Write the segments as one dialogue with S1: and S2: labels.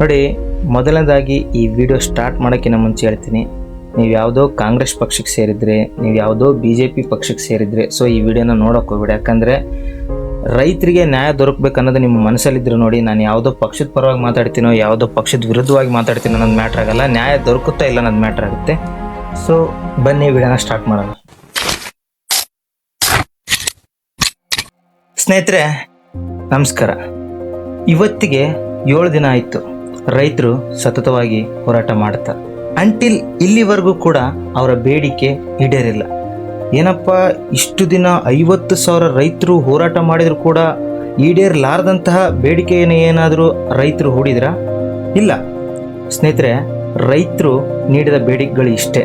S1: ನೋಡಿ, ಮೊದಲನೇದಾಗಿ ಈ ವಿಡಿಯೋ ಸ್ಟಾರ್ಟ್ ಮಾಡೋಕ್ಕಿಂತ ಮುಂಚೆ ಹೇಳ್ತೀನಿ. ನೀವು ಯಾವುದೋ ಕಾಂಗ್ರೆಸ್ ಪಕ್ಷಕ್ಕೆ ಸೇರಿದ್ರೆ, ನೀವು ಯಾವುದೋ ಬಿ ಜೆ ಪಿ ಪಕ್ಷಕ್ಕೆ ಸೇರಿದ್ರೆ, ಸೊ ಈ ವಿಡಿಯೋನ ನೋಡೋಕೆ ಹೋಗ್ಬೇಡಿ. ಯಾಕಂದರೆ ರೈತರಿಗೆ ನ್ಯಾಯ ದೊರಕಬೇಕು ಅನ್ನೋದು ನಿಮ್ಮ ಮನಸ್ಸಲ್ಲಿದ್ರೆ ನೋಡಿ, ನಾನು ಯಾವುದೋ ಪಕ್ಷದ ಪರವಾಗಿ ಮಾತಾಡ್ತೀನೋ, ಯಾವುದೋ ಪಕ್ಷದ ವಿರುದ್ಧವಾಗಿ ಮಾತಾಡ್ತೀನೋ ಅನ್ನೋದು ಮ್ಯಾಟ್ರ್ ಆಗಲ್ಲ. ನ್ಯಾಯ ದೊರಕುತ್ತಾ ಇಲ್ಲ ಅನ್ನೋದು ಮ್ಯಾಟ್ರ್ ಆಗುತ್ತೆ. ಸೊ ಬನ್ನಿ, ವಿಡಿಯೋನ ಸ್ಟಾರ್ಟ್ ಮಾಡೋಣ. ಸ್ನೇಹಿತರೆ, ನಮಸ್ಕಾರ. ಇವತ್ತಿಗೆ ಏಳು ದಿನ ಆಯಿತು. ರೈತರು ಸತತವಾಗಿ ಹೋರಾಟ ಮಾಡ್ತಾರೆ ಅಂಟಿಲ್ ಇಲ್ಲಿವರೆಗೂ ಕೂಡ ಅವರ ಬೇಡಿಕೆ ಈಡೇರಿಲ್ಲ. ಏನಪ್ಪ, ಇಷ್ಟು ದಿನ ಐವತ್ತು ಸಾವಿರ ರೈತರು ಹೋರಾಟ ಮಾಡಿದರೂ ಕೂಡ ಈಡೇರಲಾರದಂತಹ ಬೇಡಿಕೆಯನ್ನು ಏನಾದರೂ ರೈತರು ಹೂಡಿದ್ರ? ಇಲ್ಲ. ಸ್ನೇಹಿತರೆ, ರೈತರು ನೀಡಿದ ಬೇಡಿಕೆಗಳು ಇಷ್ಟೇ.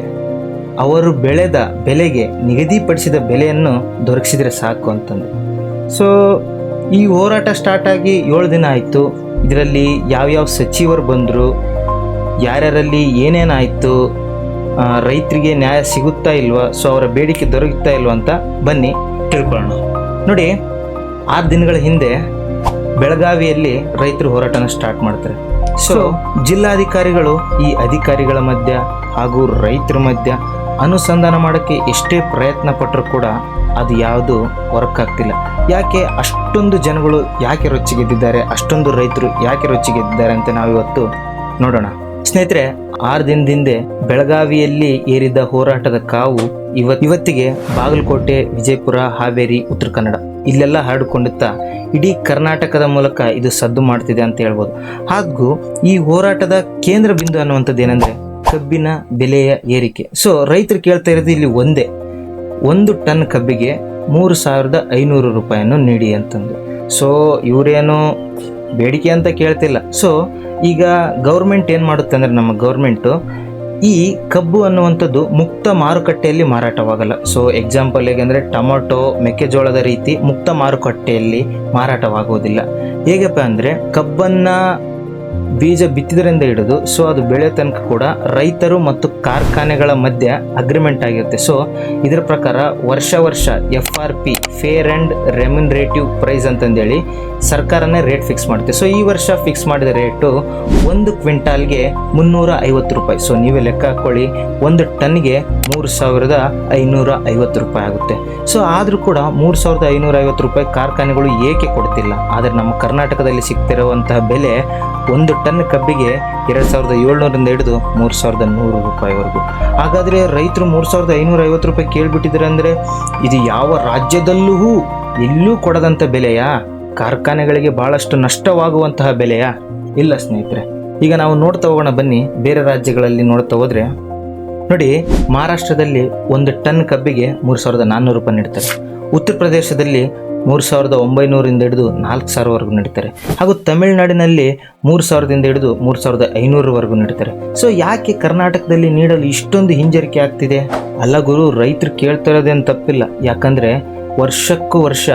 S1: ಅವರು ಬೆಳೆದ ಬೆಲೆಗೆ ನಿಗದಿಪಡಿಸಿದ ಬೆಲೆಯನ್ನು ದೊರಕಿಸಿದರೆ ಸಾಕು ಅಂತಂದು ಸೊ ಈ ಹೋರಾಟ ಸ್ಟಾರ್ಟ್ ಆಗಿ ಏಳು ದಿನ ಆಯಿತು. ಇದರಲ್ಲಿ ಯಾವ್ಯಾವ ಸಚಿವರು ಬಂದರು? ಯಾರ್ಯಾರಲ್ಲಿ ಏನೇನಾಯಿತು? ರೈತರಿಗೆ ನ್ಯಾಯ ಸಿಗುತ್ತಾ ಇಲ್ವಾ? ಸೊ ಅವರ ಬೇಡಿಕೆ ದೊರಕುತ್ತಾ ಇಲ್ವಾ ಅಂತ ಬನ್ನಿ ತಿಳ್ಕೊಳ್ಳೋಣ. ನೋಡಿ ಆರು ದಿನಗಳ ಹಿಂದೆ ಬೆಳಗಾವಿಯಲ್ಲಿ ರೈತರು ಹೋರಾಟನ ಸ್ಟಾರ್ಟ್ ಮಾಡ್ತಾರೆ. ಸೊ ಜಿಲ್ಲಾಧಿಕಾರಿಗಳು ಈ ಅಧಿಕಾರಿಗಳ ಮಧ್ಯ ಹಾಗೂ ರೈತರ ಮಧ್ಯ ಅನುಸಂಧಾನ ಮಾಡೋಕ್ಕೆ ಎಷ್ಟೇ ಪ್ರಯತ್ನ ಪಟ್ಟರೂ ಕೂಡ ಅದು ಯಾವುದು ವರ್ಕ್ ಆಗ್ತಿಲ್ಲ ಯಾಕೆ ಅಷ್ಟೊಂದು ಜನಗಳು ಯಾಕೆ ರೊಚ್ಚಿಗೆದ್ದಿದ್ದಾರೆ? ಅಷ್ಟೊಂದು ರೈತರು ಯಾಕೆ ರೊಚ್ಚಿಗೆದ್ದಿದ್ದಾರೆ ಅಂತ ನಾವಿವತ್ತು ನೋಡೋಣ. ಸ್ನೇಹಿತರೆ, ಆರು ದಿನದಿಂದ ಬೆಳಗಾವಿಯಲ್ಲಿ ಏರಿದ್ದ ಹೋರಾಟದ ಕಾವು ಇವತ್ ಇವತ್ತಿಗೆ ಬಾಗಲಕೋಟೆ, ವಿಜಯಪುರ, ಹಾವೇರಿ, ಉತ್ತರ ಕನ್ನಡ ಇಲ್ಲೆಲ್ಲ ಹರಡಿಕೊಂಡುತ್ತಾ ಇಡೀ ಕರ್ನಾಟಕದ ಮೂಲಕ ಇದು ಸದ್ದು ಮಾಡ್ತಿದೆ ಅಂತ ಹೇಳ್ಬೋದು. ಹಾಗೂ ಈ ಹೋರಾಟದ ಕೇಂದ್ರ ಬಿಂದು ಅನ್ನುವಂಥದ್ದು ಏನಂದ್ರೆ ಕಬ್ಬಿನ ಬೆಲೆಯ ಏರಿಕೆ. ಸೊ ರೈತರು ಕೇಳ್ತಾ ಇರೋದು ಇಲ್ಲಿ ಒಂದೇ, ಒಂದು ಟನ್ ಕಬ್ಬಿಗೆ ಮೂರು ಸಾವಿರದ ಐನೂರು ರೂಪಾಯಿಯನ್ನು ನೀಡಿ ಅಂತಂದು. ಸೊ ಇವರೇನು ಬೇಡಿಕೆ ಅಂತ ಕೇಳ್ತಿಲ್ಲ. ಸೊ ಈಗ ಗೌರ್ಮೆಂಟ್ ಏನು ಮಾಡುತ್ತೆ ಅಂದರೆ ನಮ್ಮ ಗೌರ್ಮೆಂಟು ಈ ಕಬ್ಬು ಅನ್ನುವಂಥದ್ದು ಮುಕ್ತ ಮಾರುಕಟ್ಟೆಯಲ್ಲಿ ಮಾರಾಟವಾಗಲ್ಲ. ಸೊ ಎಕ್ಸಾಂಪಲ್ ಹೇಗೆಂದರೆ ಟೊಮೊಟೊ, ಮೆಕ್ಕೆಜೋಳದ ರೀತಿ ಮುಕ್ತ ಮಾರುಕಟ್ಟೆಯಲ್ಲಿ ಮಾರಾಟವಾಗುವುದಿಲ್ಲ. ಹೇಗಪ್ಪ ಅಂದರೆ ಕಬ್ಬನ್ನು ಬೀಜ ಬಿತ್ತಿದ್ರಿಂದ ಹಿಡಿದು ಸೊ ಅದು ಬೆಳೆ ತನಕ ಕೂಡ ರೈತರು ಮತ್ತು ಕಾರ್ಖಾನೆಗಳ ಮಧ್ಯೆ ಅಗ್ರಿಮೆಂಟ್ ಆಗಿರುತ್ತೆ. ಸೊ ಇದರ ಪ್ರಕಾರ ವರ್ಷ ವರ್ಷ F R P fair and remunerative price ಅಂತಂದೇಳಿ ಸರ್ಕಾರನೇ ರೇಟ್ ಫಿಕ್ಸ್ ಮಾಡುತ್ತೆ. ಸೊ ಈ ವರ್ಷ ಫಿಕ್ಸ್ ಮಾಡಿದ ರೇಟು ಒಂದು ಕ್ವಿಂಟಾಲ್ಗೆ ಮುನ್ನೂರ ಐವತ್ತು ರೂಪಾಯಿ. ಸೊ ನೀವೇ ಲೆಕ್ಕ ಹಾಕ್ಕೊಳ್ಳಿ ಒಂದು ಟನ್ಗೆ ಮೂರು ಸಾವಿರದ ಐನೂರ ಐವತ್ತು ರೂಪಾಯಿ ಆಗುತ್ತೆ. ಸೊ ಆದರೂ ಕೂಡ ಮೂರು ಸಾವಿರದ ಐನೂರ ಐವತ್ತು ರೂಪಾಯಿ ಕಾರ್ಖಾನೆಗಳು ಏಕೆ ಕೊಡ್ತಿಲ್ಲ? ಆದರೆ ನಮ್ಮ ಕರ್ನಾಟಕದಲ್ಲಿ ಸಿಗ್ತಿರುವಂತಹ ಬೆಲೆ ಒಂದು ಟನ್ ಕಬ್ಬಿಗೆ ಎರಡು ಸಾವಿರದ ಏಳ್ನೂರಿಂದ ಹಿಡಿದು ಮೂರು ಸಾವಿರದ ನೂರು ರೂಪಾಯಿವರೆಗೂ. ಹಾಗಾದರೆ ರೈತರು ಮೂರು ಸಾವಿರದ ಐನೂರ ಐವತ್ತು ರೂಪಾಯಿ ಕೇಳಿಬಿಟ್ಟಿದ್ದಾರೆ ಅಂದರೆ ಇದು ಯಾವ ರಾಜ್ಯದಲ್ಲೂ ಎಲ್ಲೂ ಕೊಡದಂಥ ಬೆಲೆಯಾ? ಕಾರ್ಖಾನೆಗಳಿಗೆ ಭಾಳಷ್ಟು ನಷ್ಟವಾಗುವಂತಹ ಬೆಲೆಯಾ? ಇಲ್ಲ ಸ್ನೇಹಿತರೆ, ಈಗ ನಾವು ನೋಡ್ತಾ ಹೋಗೋಣ, ಬನ್ನಿ. ಬೇರೆ ರಾಜ್ಯಗಳಲ್ಲಿ ನೋಡ್ತಾ ಹೋದರೆ, ನೋಡಿ, ಮಹಾರಾಷ್ಟ್ರದಲ್ಲಿ ಒಂದು ಟನ್ ಕಬ್ಬಿಗೆ ಮೂರು ಸಾವಿರದ ನಾನ್ನೂರು ರೂಪಾಯಿ ನೀಡ್ತಾರೆ. ಉತ್ತರ ಪ್ರದೇಶದಲ್ಲಿ ಮೂರು ಸಾವಿರದ ಒಂಬೈನೂರಿಂದ ಹಿಡಿದು ನಾಲ್ಕು ಸಾವಿರವರೆಗೂ ನಡೀತಾರೆ. ಹಾಗೂ ತಮಿಳುನಾಡಿನಲ್ಲಿ ಮೂರು ಸಾವಿರದಿಂದ ಹಿಡಿದು ಮೂರು ಸಾವಿರದ ಐನೂರವರೆಗೂ ನಡೀತಾರೆ. ಸೊ ಯಾಕೆ ಕರ್ನಾಟಕದಲ್ಲಿ ನೀಡಲು ಇಷ್ಟೊಂದು ಹಿಂಜರಿಕೆ ಆಗ್ತಿದೆ? ಅಲ್ಲ ಗುರು, ರೈತರು ಕೇಳ್ತಾ ಇರೋದೇನು ತಪ್ಪಿಲ್ಲ. ಯಾಕಂದರೆ ವರ್ಷಕ್ಕೂ ವರ್ಷ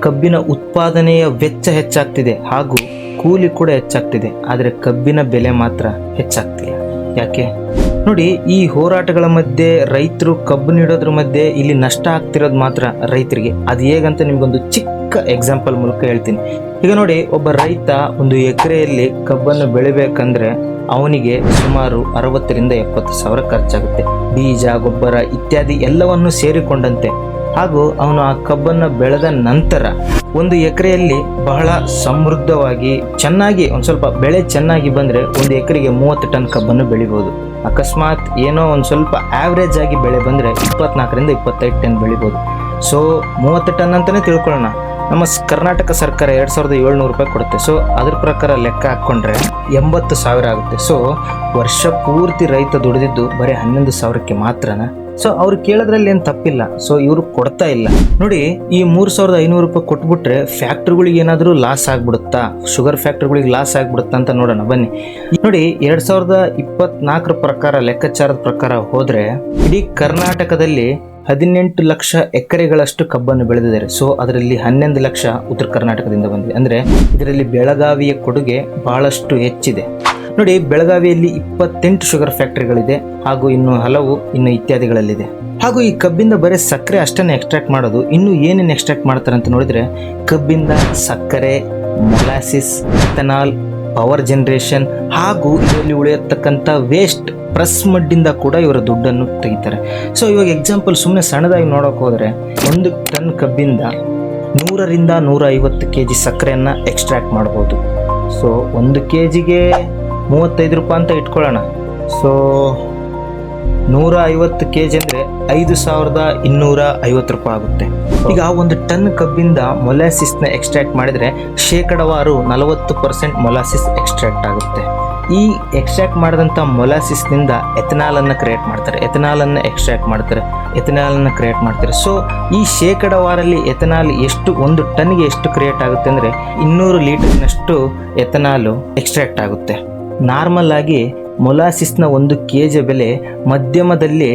S1: ಕಬ್ಬಿನ ಉತ್ಪಾದನೆಯ ವೆಚ್ಚ ಹೆಚ್ಚಾಗ್ತಿದೆ ಹಾಗೂ ಕೂಲಿ ಕೂಡ ಹೆಚ್ಚಾಗ್ತಿದೆ. ಆದರೆ ಕಬ್ಬಿನ ಬೆಲೆ ಮಾತ್ರ ಹೆಚ್ಚಾಗ್ತಿಲ್ಲ. ಯಾಕೆ? ನೋಡಿ, ಈ ಹೋರಾಟಗಳ ಮಧ್ಯೆ ರೈತರು ಕಬ್ಬು ನೀಡೋದ್ರ ಮಧ್ಯೆ ಇಲ್ಲಿ ನಷ್ಟ ಆಗ್ತಿರೋದು ಮಾತ್ರ ರೈತರಿಗೆ. ಅದು ಹೇಗಂತ ನಿಮ್ಗೊಂದು ಚಿಕ್ಕ ಎಕ್ಸಾಂಪಲ್ ಮೂಲಕ ಹೇಳ್ತೀನಿ. ಈಗ ನೋಡಿ, ಒಬ್ಬ ರೈತ ಒಂದು ಎಕರೆಯಲ್ಲಿ ಕಬ್ಬನ್ನು ಬೆಳಿಬೇಕಂದ್ರೆ ಅವನಿಗೆ ಸುಮಾರು ಅರವತ್ತರಿಂದ ಎಪ್ಪತ್ತು ಸಾವಿರ ಖರ್ಚಾಗುತ್ತೆ. ಬೀಜ, ಗೊಬ್ಬರ ಇತ್ಯಾದಿ ಎಲ್ಲವನ್ನು ಸೇರಿಕೊಂಡಂತೆ. ಹಾಗೂ ಅವನು ಆ ಕಬ್ಬನ್ನು ಬೆಳೆದ ನಂತರ ಒಂದು ಎಕರೆಯಲ್ಲಿ ಬಹಳ ಸಮೃದ್ಧವಾಗಿ ಚೆನ್ನಾಗಿ, ಒಂದು ಸ್ವಲ್ಪ ಬೆಳೆ ಚೆನ್ನಾಗಿ ಬಂದರೆ ಒಂದು ಎಕರೆಗೆ ಮೂವತ್ತು ಟನ್ ಕಬ್ಬನ್ನು ಬೆಳಿಬೋದು. ಅಕಸ್ಮಾತ್ ಏನೋ ಒಂದು ಸ್ವಲ್ಪ ಆವ್ರೇಜ್ ಆಗಿ ಬೆಳೆ ಬಂದರೆ ಇಪ್ಪತ್ನಾಲ್ಕರಿಂದ ಇಪ್ಪತ್ತೈದು ಟನ್ ಬೆಳಿಬೋದು. ಸೊ ಮೂವತ್ತು ಟನ್ ಅಂತಲೇ ತಿಳ್ಕೊಳ್ಳೋಣ. ನಮ್ಮ ಕರ್ನಾಟಕ ಸರ್ಕಾರ ಎರಡು ಸಾವಿರದ ಏಳ್ನೂರು ರೂಪಾಯಿ ಕೊಡುತ್ತೆ. ಸೊ ಅದ್ರ ಪ್ರಕಾರ ಲೆಕ್ಕ ಹಾಕ್ಕೊಂಡ್ರೆ ಎಂಬತ್ತು ಸಾವಿರ ಆಗುತ್ತೆ. ಸೊ ವರ್ಷ ಪೂರ್ತಿ ರೈತ ದುಡಿದಿದ್ದು ಬರೀ ಹನ್ನೊಂದು ಸಾವಿರಕ್ಕೆ ಮಾತ್ರನ? ಸೊ ಅವ್ರು ಕೇಳೋದ್ರಲ್ಲಿ ಏನು ತಪ್ಪಿಲ್ಲ. ಸೊ ಇವರು ಕೊಡ್ತಾ ಇಲ್ಲ. ನೋಡಿ, ಈ ಮೂರು ಸಾವಿರದ ಐನೂರು ರೂಪಾಯಿ ಕೊಟ್ಬಿಟ್ರೆ ಫ್ಯಾಕ್ಟ್ರಿಗಳಿಗೆ ಏನಾದರೂ ಲಾಸ್ ಆಗ್ಬಿಡುತ್ತಾ? ಶುಗರ್ ಫ್ಯಾಕ್ಟ್ರಿಗಳಿಗೆ ಲಾಸ್ ಆಗ್ಬಿಡುತ್ತಾ ಅಂತ ನೋಡೋಣ, ಬನ್ನಿ. ನೋಡಿ, ಎರಡ್ ಸಾವಿರದ ಇಪ್ಪತ್ನಾಲ್ಕರ ಪ್ರಕಾರ, ಲೆಕ್ಕಾಚಾರದ ಪ್ರಕಾರ ಹೋದ್ರೆ, ಇಡೀ ಕರ್ನಾಟಕದಲ್ಲಿ ಹದಿನೆಂಟು ಲಕ್ಷ ಎಕರೆಗಳಷ್ಟು ಕಬ್ಬನ್ನು ಬೆಳೆದಿದ್ದಾರೆ. ಸೊ ಅದರಲ್ಲಿ ಹನ್ನೊಂದು ಲಕ್ಷ ಉತ್ತರ ಕರ್ನಾಟಕದಿಂದ ಬಂದಿದೆ. ಅಂದ್ರೆ, ಇದರಲ್ಲಿ ಬೆಳಗಾವಿಯ ಕೊಡುಗೆ ಬಹಳಷ್ಟು ಹೆಚ್ಚಿದೆ. ನೋಡಿ, ಬೆಳಗಾವಿಯಲ್ಲಿ ಇಪ್ಪತ್ತೆಂಟು ಶುಗರ್ ಫ್ಯಾಕ್ಟರಿಗಳಿದೆ ಹಾಗೂ ಇನ್ನು ಹಲವು ಇನ್ನು ಇತ್ಯಾದಿಗಳಲ್ಲಿದೆ. ಹಾಗೂ ಈ ಕಬ್ಬಿಂದ ಬರೀ ಸಕ್ಕರೆ ಅಷ್ಟನ್ನೇ ಎಕ್ಸ್ಟ್ರಾಕ್ಟ್ ಮಾಡೋದು, ಇನ್ನು ಏನೇನು ಎಕ್ಸ್ಟ್ರಾಕ್ಟ್ ಮಾಡ್ತಾರೆ ಅಂತ ನೋಡಿದರೆ, ಕಬ್ಬಿಂದ ಸಕ್ಕರೆ ಮೊಲಾಸಿಸ್ ಎಥನಾಲ್ ಪವರ್ ಜನರೇಷನ್ ಹಾಗೂ ಇದರಲ್ಲಿ ಉಳಿಯತಕ್ಕಂಥ ವೇಸ್ಟ್ ಪ್ರೆಸ್ ಮಡ್ಡಿಂದ ಕೂಡ ಇವರ ದುಡ್ಡನ್ನು ತೆಗಿತಾರೆ. ಸೊ ಇವಾಗ ಎಕ್ಸಾಂಪಲ್ ಸುಮ್ಮನೆ ಸಣ್ಣದಾಗಿ ನೋಡೋಕೆ ಹೋದರೆ, ಒಂದು ಟನ್ ಕಬ್ಬಿಂದ ನೂರರಿಂದ ನೂರ ಐವತ್ತು ಕೆ ಜಿ ಸಕ್ಕರೆಯನ್ನು ಎಕ್ಸ್ಟ್ರಾಕ್ಟ್ ಮಾಡ್ಬೋದು. ಸೊ ಒಂದು ಕೆ ಜಿಗೆ ಮೂವತ್ತೈದು ರೂಪಾಯಿ ಅಂತ ಇಟ್ಕೊಳ್ಳೋಣ. ಸೊ ನೂರ ಐವತ್ತು ಕೆ ಜಿ ಅಂದರೆ ಐದು ಸಾವಿರದ ಇನ್ನೂರ ಐವತ್ತು ರೂಪಾಯಿ ಆಗುತ್ತೆ. ಈಗ ಒಂದು ಟನ್ ಕಬ್ಬಿಂದ ಮೊಲಾಸಿಸ್ನ ಎಕ್ಸ್ಟ್ರಾಕ್ಟ್ ಮಾಡಿದರೆ ಶೇಕಡವಾರು ನಲವತ್ತು ಪರ್ಸೆಂಟ್ ಮೊಲಾಸಿಸ್ ಎಕ್ಸ್ಟ್ರಾಕ್ಟ್ ಆಗುತ್ತೆ. ಈ ಎಕ್ಸ್ಟ್ರಾಕ್ಟ್ ಮಾಡಿದಂಥ ಮೊಲಾಸಿಸ್ನಿಂದ ಎಥನಾಲನ್ನು ಕ್ರಿಯೇಟ್ ಮಾಡ್ತಾರೆ. ಎಥನಾಲನ್ನು ಎಕ್ಸ್ಟ್ರಾಕ್ಟ್ ಮಾಡ್ತಾರೆ. ಎಥನಾಲನ್ನು ಕ್ರಿಯೇಟ್ ಮಾಡ್ತಾರೆ. ಸೊ ಈ ಶೇಕಡವಾರಲ್ಲಿ ಎಥನಾಲ್ ಎಷ್ಟು, ಒಂದು ಟನ್ಗೆ ಎಷ್ಟು ಕ್ರಿಯೇಟ್ ಆಗುತ್ತೆ ಅಂದರೆ ಇನ್ನೂರು ಲೀಟರ್ನಷ್ಟು ಎಥನಾಲು ಎಕ್ಸ್ಟ್ರಾಕ್ಟ್ ಆಗುತ್ತೆ. ನಾರ್ಮಲ್ ಆಗಿ ಮೊಲಾಸಿಸ್ನ ಒಂದು ಕೆ ಜಿ ಬೆಲೆ ಮಧ್ಯಮದಲ್ಲಿ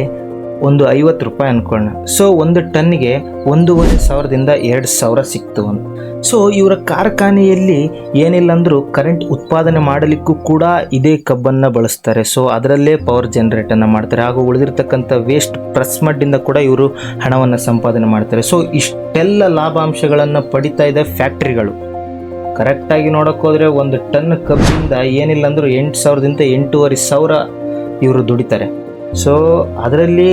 S1: ಒಂದು ಐವತ್ತು ರೂಪಾಯಿ ಅನ್ಕೊಳ್ಳೋಣ ಸೊ ಒಂದು ಟನ್ಗೆ ಒಂದೂವರೆ ಸಾವಿರದಿಂದ ಎರಡು ಸಾವಿರ ಸಿಕ್ತು ಅಂತ. ಸೊ ಇವರ ಕಾರ್ಖಾನೆಯಲ್ಲಿ ಏನಿಲ್ಲ ಅಂದರೂ ಕರೆಂಟ್ ಉತ್ಪಾದನೆ ಮಾಡಲಿಕ್ಕೂ ಕೂಡ ಇದೇ ಕಬ್ಬನ್ನು ಬಳಸ್ತಾರೆ. ಸೊ ಅದರಲ್ಲೇ ಪವರ್ ಜನರೇಟನ್ನು ಮಾಡ್ತಾರೆ. ಹಾಗೂ ಉಳಿದಿರ್ತಕ್ಕಂಥ ವೇಸ್ಟ್ ಪ್ರೆಸ್ ಮಡ್ಡಿಂದ ಕೂಡ ಇವರು ಹಣವನ್ನು ಸಂಪಾದನೆ ಮಾಡ್ತಾರೆ. ಸೊ ಇಷ್ಟೆಲ್ಲ ಲಾಭಾಂಶಗಳನ್ನು ಪಡಿತಾ ಇದೆ ಫ್ಯಾಕ್ಟ್ರಿಗಳು ಕರೆಕ್ಟಾಗಿ ನೋಡೋಕ್ಕೋದ್ರೆ ಒಂದು ಟನ್ ಕಬ್ಬಿಂದ ಏನಿಲ್ಲ ಅಂದರೂ ಎಂಟು ಸಾವಿರದಿಂದ ಎಂಟೂವರೆ ಸಾವಿರ ಇವರು ದುಡಿತಾರೆ. ಸೊ ಅದರಲ್ಲಿ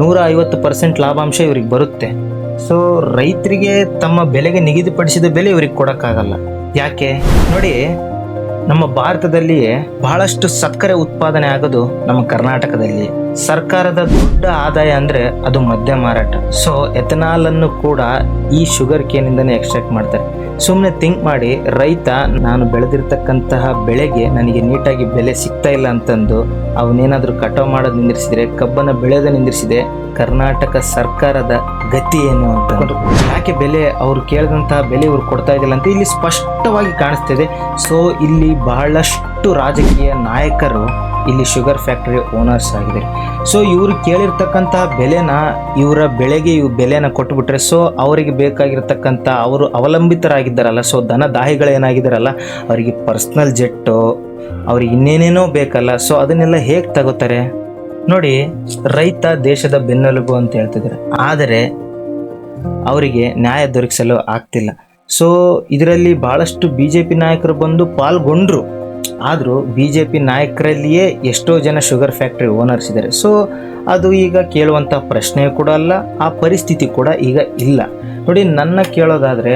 S1: ನೂರ ಐವತ್ತು ಪರ್ಸೆಂಟ್ ಲಾಭಾಂಶ ಇವ್ರಿಗೆ ಬರುತ್ತೆ. ಸೊ ರೈತರಿಗೆ ತಮ್ಮ ಬೆಲೆಗೆ ನಿಗದಿಪಡಿಸಿದ ಬೆಲೆ ಇವ್ರಿಗೆ ಕೊಡೋಕ್ಕಾಗಲ್ಲ. ಯಾಕೆ? ನೋಡಿ, ನಮ್ಮ ಭಾರತದಲ್ಲಿಯೇ ಬಹಳಷ್ಟು ಸಕ್ಕರೆ ಉತ್ಪಾದನೆ ಆಗೋದು ನಮ್ಮ ಕರ್ನಾಟಕದಲ್ಲಿ. ಸರ್ಕಾರದ ದೊಡ್ಡ ಆದಾಯ ಅಂದ್ರೆ ಅದು ಮದ್ಯ ಮಾರಾಟ. ಸೊ ಎಥನಾಲ್ ಅನ್ನು ಕೂಡ ಈ ಶುಗರ್ ಕೇನಿಂದನೇ ಎಕ್ಸ್ಟ್ರಾಕ್ಟ್ ಮಾಡ್ತಾರೆ. ಸುಮ್ಮನೆ ಥಿಂಕ್ ಮಾಡಿ, ರೈತ ನಾನು ಬೆಳೆದಿರ್ತಕ್ಕಂತಹ ಬೆಳೆಗೆ ನನಗೆ ನೀಟಾಗಿ ಬೆಲೆ ಸಿಗ್ತಾ ಇಲ್ಲ ಅಂತಂದು ಅವನೇನಾದರೂ ಕಟಾವು ಮಾಡೋದು ನಿಂದಿರಿಸಿದ್ರೆ, ಕಬ್ಬನ್ನು ಬೆಳೆಯೋದು ನಿಂದಿರಿಸಿದೆ ಕರ್ನಾಟಕ ಸರ್ಕಾರದ ಗತಿ ಏನು ಅಂತ. ಯಾಕೆ ಬೆಲೆ ಅವ್ರು ಕೇಳಿದಂತಹ ಬೆಲೆ ಇವ್ರು ಕೊಡ್ತಾ ಇದ್ದಿಲ್ಲ ಅಂತ ಇಲ್ಲಿ ಸ್ಪಷ್ಟವಾಗಿ ಕಾಣಿಸ್ತಿದೆ ಸೊ ಇಲ್ಲಿ ಬಹಳಷ್ಟು ರಾಜಕೀಯ ನಾಯಕರು ಇಲ್ಲಿ ಶುಗರ್ ಫ್ಯಾಕ್ಟರಿ ಓನರ್ಸ್ ಆಗಿದ್ದಾರೆ. ಸೊ ಇವರು ಕೇಳಿರ್ತಕ್ಕಂಥ ಬೆಲೆನ, ಇವರ ಬೆಳೆಗೆ ಇವು ಬೆಲೆನ ಕೊಟ್ಬಿಟ್ರೆ ಸೊ ಅವರಿಗೆ ಬೇಕಾಗಿರ್ತಕ್ಕಂಥ, ಅವರು ಅವಲಂಬಿತರಾಗಿದ್ದಾರಲ್ಲ ಸೊ ದನ ದಾಹಿಗಳೇನಾಗಿದ್ದಾರಲ್ಲ ಅವರಿಗೆ ಪರ್ಸ್ನಲ್ ಜೆಟ್ಟು, ಅವ್ರಿಗೆ ಇನ್ನೇನೇನೋ ಬೇಕಲ್ಲ ಸೊ ಅದನ್ನೆಲ್ಲ ಹೇಗೆ ತಗೋತಾರೆ? ನೋಡಿ, ರೈತ ದೇಶದ ಬೆನ್ನೆಲುಬು ಅಂತ ಹೇಳ್ತಿದ್ದಾರೆ. ಆದರೆ, ಅವರಿಗೆ ನ್ಯಾಯ ದೊರಕಿಸಲು ಆಗ್ತಿಲ್ಲ. ಸೊ ಇದರಲ್ಲಿ ಭಾಳಷ್ಟು ಬಿ ಜೆ ಪಿ ನಾಯಕರು ಬಂದು ಪಾಲ್ಗೊಂಡ್ರು. ಆದರೂ ಬಿ ಜೆ ಪಿ ನಾಯಕರಲ್ಲಿಯೇ ಎಷ್ಟೋ ಜನ ಶುಗರ್ ಫ್ಯಾಕ್ಟ್ರಿ ಓನರ್ಸ್ ಇದ್ದಾರೆ ಸೊ ಅದು ಈಗ ಕೇಳುವಂಥ ಪ್ರಶ್ನೆ ಕೂಡ ಅಲ್ಲ, ಆ ಪರಿಸ್ಥಿತಿ ಕೂಡ ಈಗ ಇಲ್ಲ. ನೋಡಿ, ನನ್ನ ಕೇಳೋದಾದರೆ,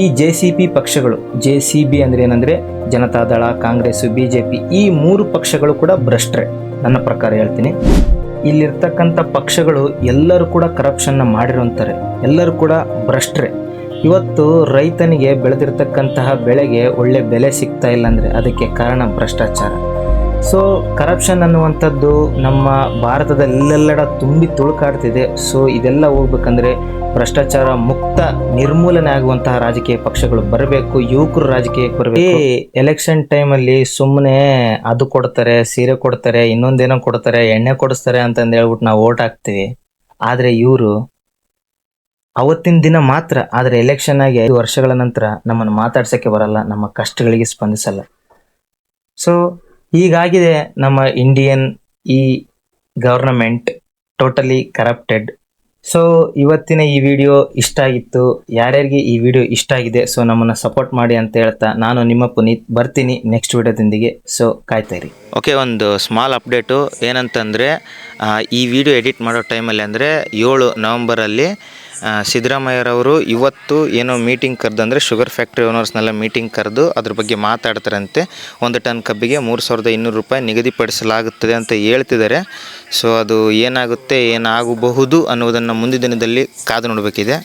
S1: ಈ ಜೆ ಸಿ ಪಿ ಪಕ್ಷಗಳು ಜೆ ಸಿ ಬಿ ಅಂದರೆ ಏನಂದರೆ Janata Dal Congress B J P ಈ ಮೂರು ಪಕ್ಷಗಳು ಕೂಡ ಭ್ರಷ್ಟ್ರೆ. ನನ್ನ ಪ್ರಕಾರ ಹೇಳ್ತೀನಿ. ಇಲ್ಲಿರ್ತಕ್ಕಂಥ ಪಕ್ಷಗಳು ಎಲ್ಲರೂ ಕೂಡ ಕರಪ್ಷನ್ನ ಮಾಡಿರೋಂತಾರೆ ಎಲ್ಲರೂ ಕೂಡ ಭ್ರಷ್ಟ್ರೆ. ಇವತ್ತು ರೈತನಿಗೆ ಬೆಳೆದಿರ್ತಕ್ಕಂತಹ ಬೆಳೆಗೆ ಒಳ್ಳೆ ಬೆಲೆ ಸಿಗ್ತಾ ಇಲ್ಲ ಅಂದರೆ ಅದಕ್ಕೆ ಕಾರಣ ಭ್ರಷ್ಟಾಚಾರ. ಸೊ ಕರಪ್ಷನ್ ಅನ್ನುವಂಥದ್ದು ನಮ್ಮ ಭಾರತದಲ್ಲೆಲ್ಲಡ ತುಂಬಿ ತುಳುಕಾಡ್ತಿದೆ. ಸೊ ಇದೆಲ್ಲ ಹೋಗ್ಬೇಕಂದ್ರೆ ಭ್ರಷ್ಟಾಚಾರ ಮುಕ್ತ ನಿರ್ಮೂಲನೆ ಆಗುವಂತಹ ರಾಜಕೀಯ ಪಕ್ಷಗಳು ಬರಬೇಕು, ಯುವಕರು ರಾಜಕೀಯಕ್ಕೆ ಬರಬೇಕು. ಎಲೆಕ್ಷನ್ ಟೈಮಲ್ಲಿ ಸುಮ್ಮನೆ ಅದು ಕೊಡ್ತಾರೆ, ಸೀರೆ ಕೊಡ್ತಾರೆ, ಇನ್ನೊಂದೇನೋ ಕೊಡ್ತಾರೆ, ಎಣ್ಣೆ ಕೊಡಿಸ್ತಾರೆ ಅಂತಂದು ಹೇಳ್ಬಿಟ್ಟು ನಾವು ಓಟ್ ಹಾಕ್ತೀವಿ. ಆದರೆ ಇವರು ಅವತ್ತಿನ ದಿನ ಮಾತ್ರ, ಆದರೆ ಎಲೆಕ್ಷನ್ ಆಗಿ ಐದು ವರ್ಷಗಳ ನಂತರ ನಮ್ಮನ್ನು ಮಾತಾಡ್ಸೋಕ್ಕೆ ಬರಲ್ಲ, ನಮ್ಮ ಕಷ್ಟಗಳಿಗೆ ಸ್ಪಂದಿಸಲ್ಲ. ಸೊ ಹೀಗಾಗಿದೆ ನಮ್ಮ ಇಂಡಿಯನ್ ಈ ಗವರ್ನಮೆಂಟ್ ಟೋಟಲಿ ಕರಪ್ಟೆಡ್ ಸೊ ಇವತ್ತಿನ ಈ ವಿಡಿಯೋ ಇಷ್ಟ ಆಗಿತ್ತು. ಯಾರ್ಯಾರಿಗೆ ಈ ವಿಡಿಯೋ ಇಷ್ಟ ಆಗಿದೆ ಸೊ ನಮ್ಮನ್ನು ಸಪೋರ್ಟ್ ಮಾಡಿ ಅಂತ ಹೇಳ್ತಾ ನಾನು ನಿಮ್ಮ ಪುನೀತ್ ಬರ್ತೀನಿ ನೆಕ್ಸ್ಟ್ ವಿಡಿಯೋದೊಂದಿಗೆ. ಸೊ ಕಾಯ್ತಾಯಿರಿ
S2: ಓಕೆ ಒಂದು ಸ್ಮಾಲ್ ಅಪ್ಡೇಟು ಏನಂತಂದರೆ ಈ ವಿಡಿಯೋ ಎಡಿಟ್ ಮಾಡೋ ಟೈಮಲ್ಲಿ ಅಂದರೆ ಏಳು ನವಂಬರಲ್ಲಿ ಸಿದ್ದರಾಮಯ್ಯರವರು ಇವತ್ತು ಏನೋ ಮೀಟಿಂಗ್ ಕರೆದಂದರೆ ಶುಗರ್ ಫ್ಯಾಕ್ಟ್ರಿ ಓನರ್ಸ್ನೆಲ್ಲ ಮೀಟಿಂಗ್ ಕರೆದು ಅದ್ರ ಬಗ್ಗೆ ಮಾತಾಡ್ತಾರಂತೆ. ಒಂದು ಟನ್ ಕಬ್ಬಿಗೆ ಮೂರು ಸಾವಿರದ ಇನ್ನೂರು ರೂಪಾಯಿ ನಿಗದಿಪಡಿಸಲಾಗುತ್ತದೆ ಅಂತ ಹೇಳ್ತಿದ್ದಾರೆ. ಸೊ ಅದು ಏನಾಗುತ್ತೆ, ಏನಾಗಬಹುದು ಅನ್ನೋದನ್ನು ಮುಂದಿನ ದಿನದಲ್ಲಿ ಕಾದು ನೋಡಬೇಕಿದೆ.